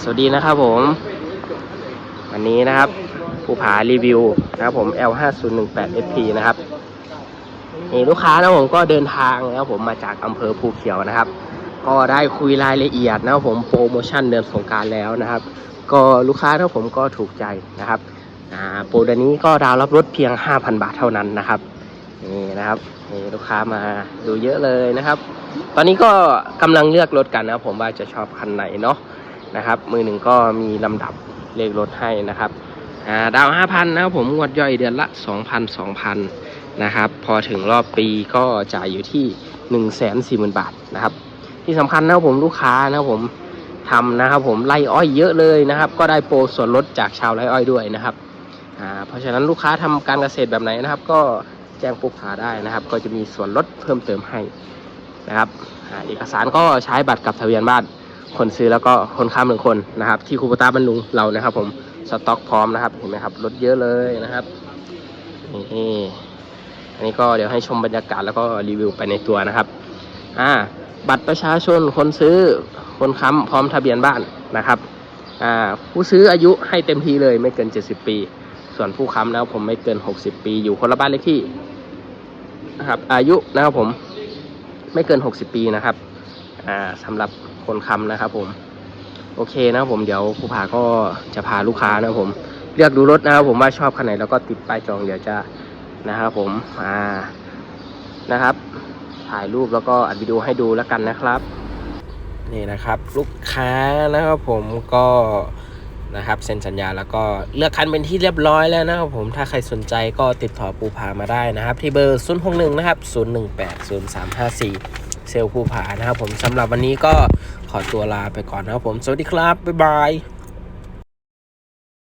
สวัสดีนะครับผม วันนี้นะครับผู้ผารีวิวนะครับผม L5018FP นะครับนี่ลูกค้านะผมก็เดินทางนะครับผมมาจากอำเภอภูเขียวนะครับ ก็ได้คุยรายละเอียดนะผมโปรโมชั่นเดือนสงการแล้วนะครับ ก็ลูกค้านะผมก็ถูกใจนะครับอ่าโปรเดือนนี้ก็ดาวน์รับรถเพียง 5,000 บาทเท่านั้นนะครับนี่นะครับนี่ลูกค้ามาดูเยอะเลยนะครับ ตอนนี้ก็กำลังเลือกรถกันนะครับผมว่าจะชอบคันไหนเนาะ นะครับ มือหนึ่งก็มีลำดับเลขรถให้นะครับดาวห้าพันนะครับผมงวดย่อยเดือนละสองพันสองพันนะครับ พอถึงรอบปีก็จ่ายอยู่ที่หนึ่งแสนสี่หมื่นบาทนะครับ ที่สำคัญนะครับผมลูกค้านะครับผมทำนะครับผมไล่อ้อยเยอะเลยนะครับ ก็ได้โปรส่วนลดจากชาวไร่อ้อยด้วยนะครับเพราะฉะนั้นลูกค้าทำการเกษตรแบบไหนนะครับ ก็แจ้งปุ๊บหาได้นะครับ ก็จะมีส่วนลดเพิ่มเติมให้นะครับอเอกสารก็ใช้บัตรกับทะเบียนบ้าน คนซื้อแล้วก็คนค้ำหนึ่งคนนะครับ ที่คูปตาบรรลุงเรานะครับ ผมสต็อกพร้อมนะครับเห็นไหมครับรถเยอะเลยนะครับนี่อันนี้ก็เดี๋ยวให้ชมบรรยากาศแล้วก็รีวิวไปในตัวนะครับอ่าบัตรประชาชนคนซื้อคนค้ำพร้อมทะเบียนบ้านนะครับอ่าผู้ซื้ออายุให้เต็มที่เลยไม่เกิน 70 ปี ส่วนผู้ค้ำนะครับผมไม่เกิน 60 ปี อยู่คนละบ้านเลขที่นะครับอายุนะครับผมไม่เกิน 60 ปีนะครับ อ่าสำหรับคนค้ำนะครับ ผม โอเคนะครับผมเดี๋ยวผู้ผาก็จะพาลูกค้านะครับผม เลือกดูรถนะครับผมว่าชอบคันไหนแล้วก็ติดป้ายจองเดี๋ยวจะนะครับผมอ่านะครับ ถ่ายรูปแล้วก็อัดวิดีโอให้ดูแล้วกันนะครับนี่นะครับลูกค้านะครับผมก็นะครับเซ็นสัญญาแล้วก็เลือกคันเป็นที่เรียบร้อยแล้วนะครับผมถ้าใครสนใจก็ติดต่อปูผามาได้นะครับ ที่เบอร์ 0 6 1 นะครับ 018 0354 เซลล์ภูผานะครับผมสำหรับวันนี้ก็ขอตัวลาไปก่อนนะครับผม สวัสดีครับ บ๊ายบาย